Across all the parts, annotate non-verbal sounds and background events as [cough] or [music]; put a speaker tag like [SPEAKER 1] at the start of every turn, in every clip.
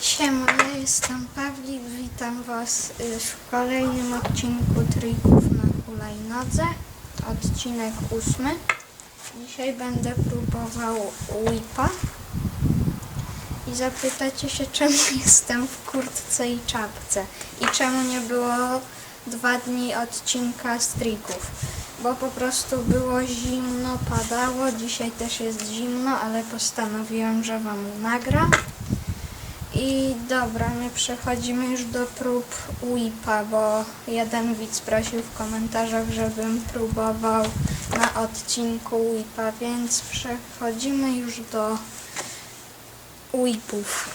[SPEAKER 1] Siema, ja jestem Pawlik, witam Was y, w kolejnym odcinku Trików na hulajnodze, odcinek ósmy. Dzisiaj będę próbował whipa i zapytacie się, [laughs] czemu jestem w kurtce i czapce i czemu nie było dwa dni odcinka z trików. Bo po prostu było zimno, padało, dzisiaj też jest zimno, ale postanowiłem, że Wam nagram. I dobra, my przechodzimy już do prób whipa, bo jeden widz prosił w komentarzach, żebym próbował na odcinku whipa, więc przechodzimy już do whipów.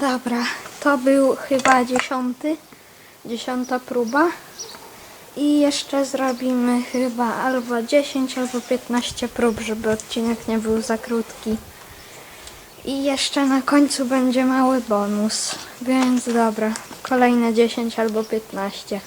[SPEAKER 1] Dobra, to był chyba dziesiąty, dziesiąta próba. I jeszcze zrobimy chyba albo 10, albo 15 prób, żeby odcinek nie był za krótki. I jeszcze na końcu będzie mały bonus. Więc dobra, kolejne 10 albo 15.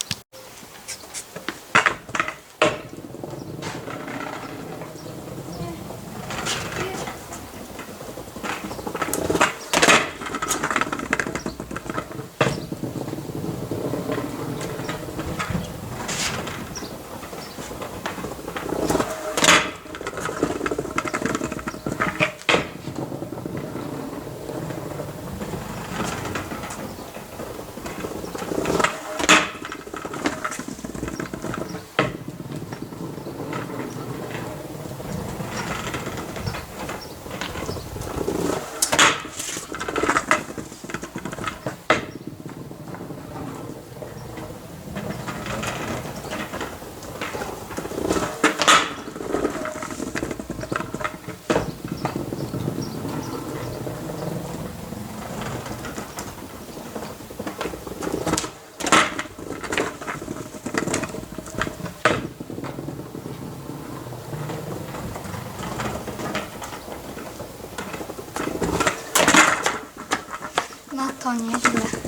[SPEAKER 1] No to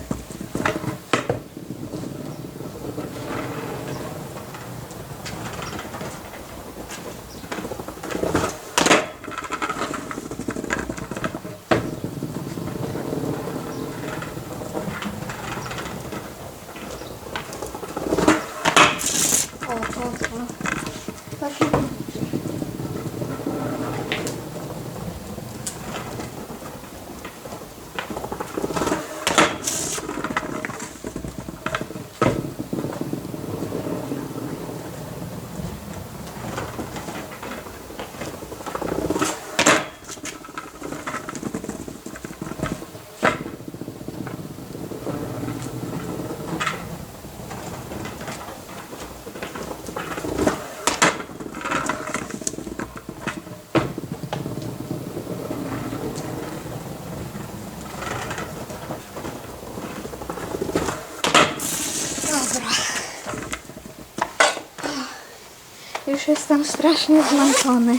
[SPEAKER 1] Już jestem strasznie zmęczony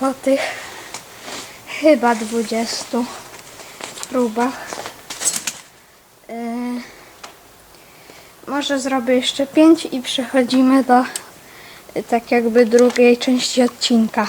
[SPEAKER 1] po tych chyba 20 próbach. Yy, może zrobię jeszcze 5 i przechodzimy do tak jakby drugiej części odcinka.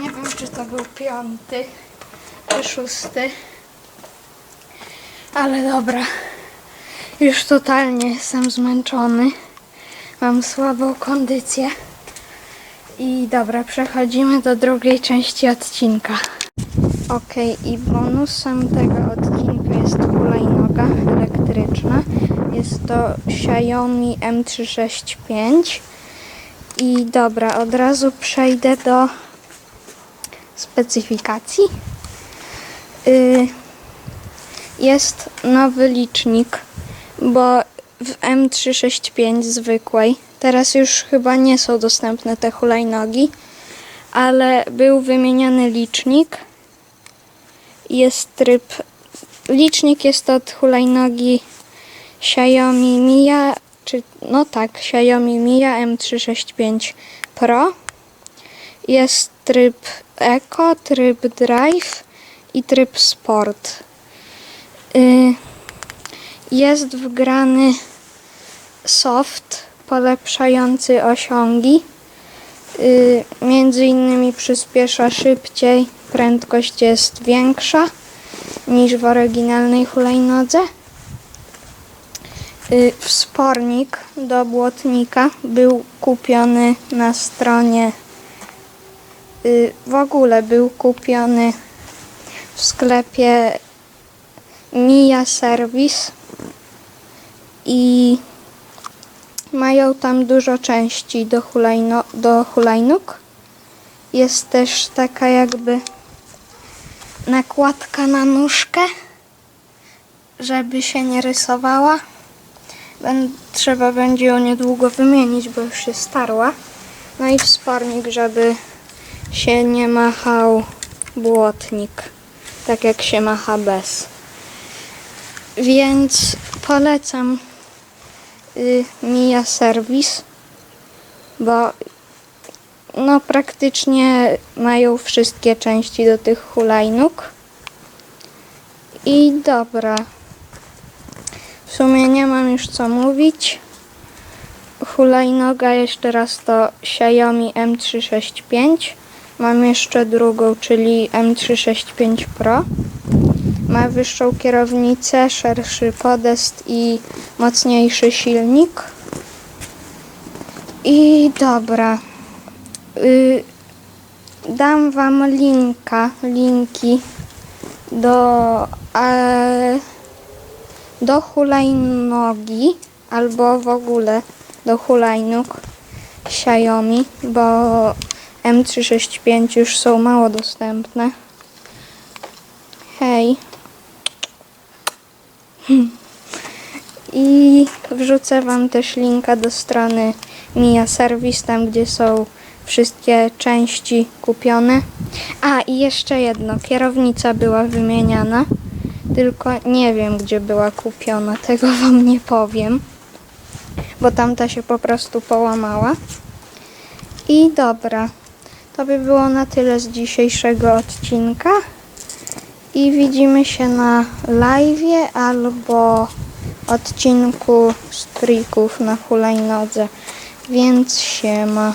[SPEAKER 1] Nie wiem, czy to był piąty czy szósty. Ale dobra. Już totalnie jestem zmęczony. Mam słabą kondycję. I dobra, przechodzimy do drugiej części odcinka. Ok, i bonusem tego odcinka jest hulajnoga elektryczna. Jest to Xiaomi M365. I dobra, od razu przejdę do specyfikacji. Y, jest nowy licznik, bo w M365 zwykłej, teraz już chyba nie są dostępne te hulajnogi, ale był wymieniany licznik. Jest tryb, licznik jest od hulajnogi Xiaomi Mia, czy no tak, Xiaomi Mia M365 Pro. Jest tryb Eco, tryb Drive i tryb Sport. Y, Jest wgrany soft polepszający osiągi. Y, Między innymi przyspiesza szybciej, prędkość jest większa niż w oryginalnej hulajnodze. Y, Wspornik do błotnika był kupiony na stronie w ogóle był kupiony w sklepie Mia Service i mają tam dużo części do, hulajno, do hulajnóg. Jest też taka jakby nakładka na nóżkę, żeby się nie rysowała. Trzeba będzie ją niedługo wymienić, bo już się starła. No i wspornik, żeby się nie machał błotnik, tak jak się macha bez. Więc polecam y, Mia Service, bo no praktycznie mają wszystkie części do tych hulajnóg. I dobra. W sumie nie mam już co mówić. Hulajnoga jeszcze raz to Xiaomi M365. Mam jeszcze drugą, czyli M365 Pro. Ma wyższą kierownicę, szerszy podest i mocniejszy silnik. I dobra. Y, dam wam linka, linki do, e, do hulajnogi albo w ogóle do hulajnóg Xiaomi, bo M365 już są mało dostępne. Hej. [laughs] I wrzucę Wam też linka do strony Mia Service, tam gdzie są wszystkie części kupione. A i jeszcze jedno, kierownica była wymieniana, tylko nie wiem gdzie była kupiona, [laughs] tego Wam nie powiem, bo tamta się po prostu połamała. I dobra, to by było na tyle z dzisiejszego odcinka. I widzimy się na live albo odcinku z na hulajnodze. Więc siema.